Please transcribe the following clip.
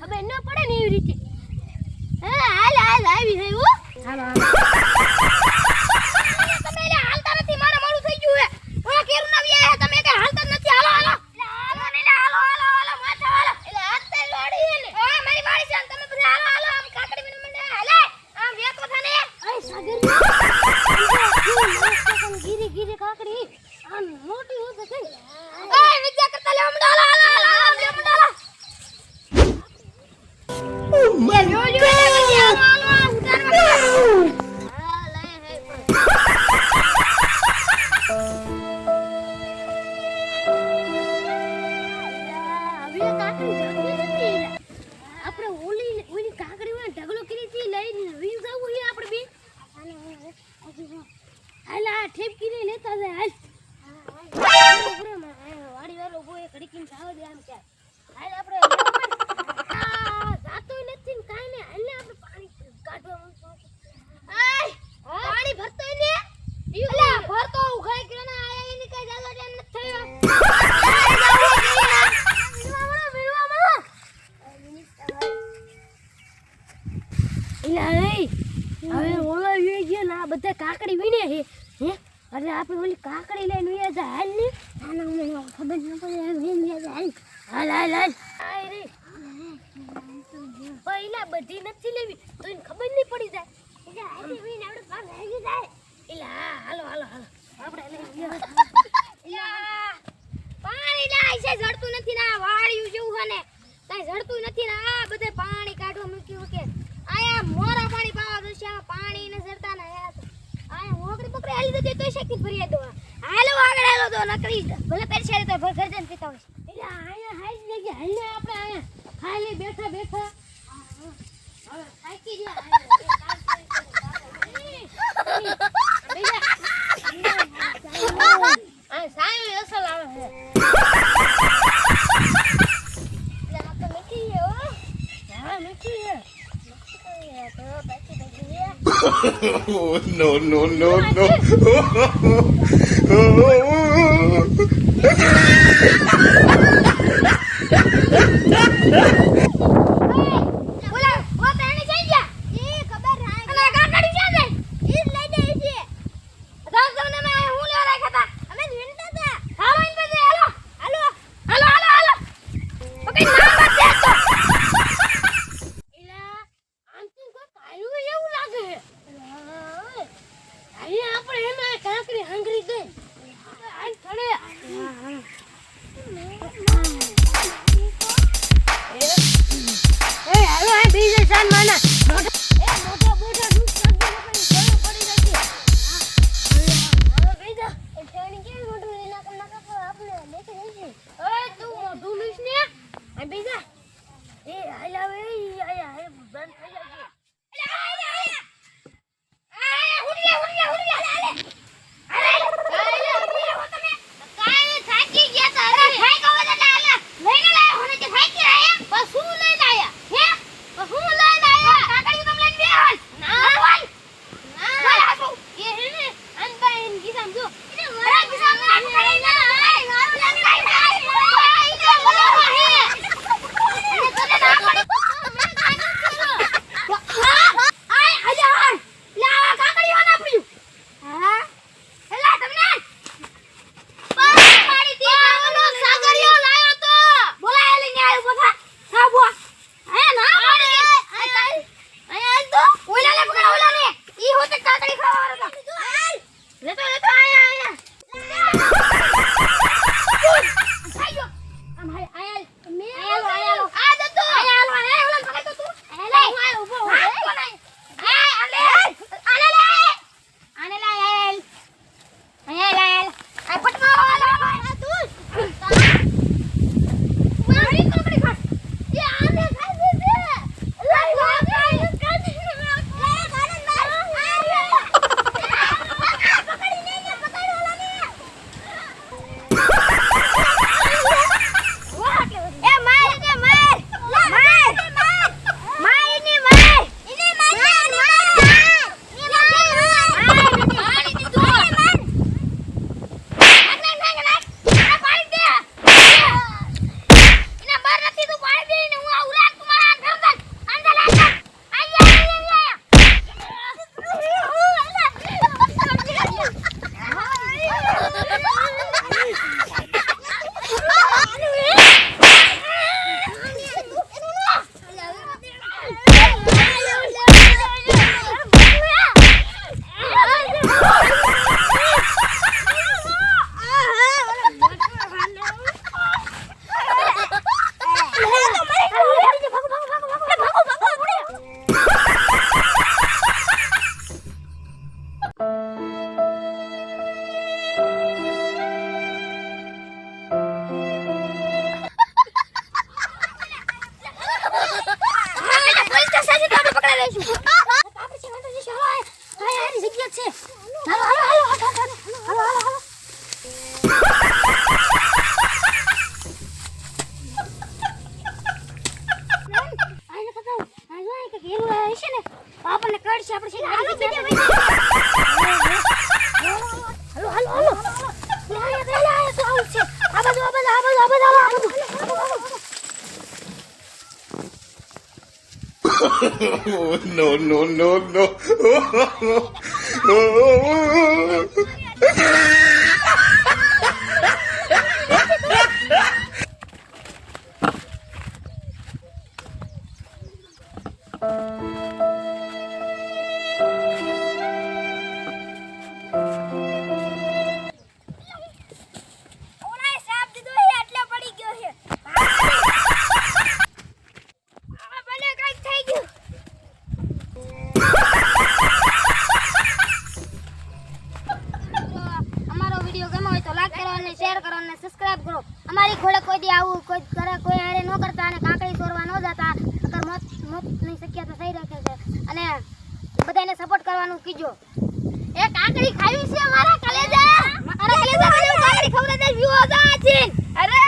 હવે ન પડે ને એવી રીતે. હાલ હાલ આવી હે. હું હાલ. ઠેપકી લેતા જાય હાલ. વાડી વાળો ગોળે ઘડીકીને ખાવા દે આમ ક્યાં અને આપણે ઓલી કાકડી લઈને ઉયા જાય હાલ ને નાના મને ખબર ન પડે એમ લઈને જાય હાલ. હાલ હાલ હાલ. પહેલા બધી નથી લેવી તો એને ખબર નહીં પડી જાય. એટલે હાલ લઈને આપણે ભાગ લાગી જાય. એટલે હા, હાલો હાલો હાલો. આપણે લઈને પાણી લાય છે, જડતું નથી ના વાળ્યું જેવું હને કાંઈ જડતું નથી ના આ બધે પાણી કાઢવા મૂક્યું કે. આયા મોરા પાણી પાવા દોશે પાણી ને ઓગળી બકરી આલી દે તો શેકી ભરી દો હાલો આગળ દો નકરી ભલે પરસેરે તો ઘર જન પીતા હોય. એટલે આયા હાઈ જ લઈ હાલને આપણે આયા ખાલી બેઠા બેઠા. હવે થાકી ગયા no, no, no, no. Oh, 第三个。no, no, no, no. કદી આવું કોઈ કરે, કોઈ હારે ન કરતા અને કાંકડી ચોરવા ન જતા. અગર મોત મોતની શક્યતા થઈ રહે છે. અને બધાને સપોર્ટ કરવાનું કીજો. એ કાંકડી ખાવી છે મારા કલેજા? મારા કલેજા કાંકરી ખવડાવી દીધો છે અરે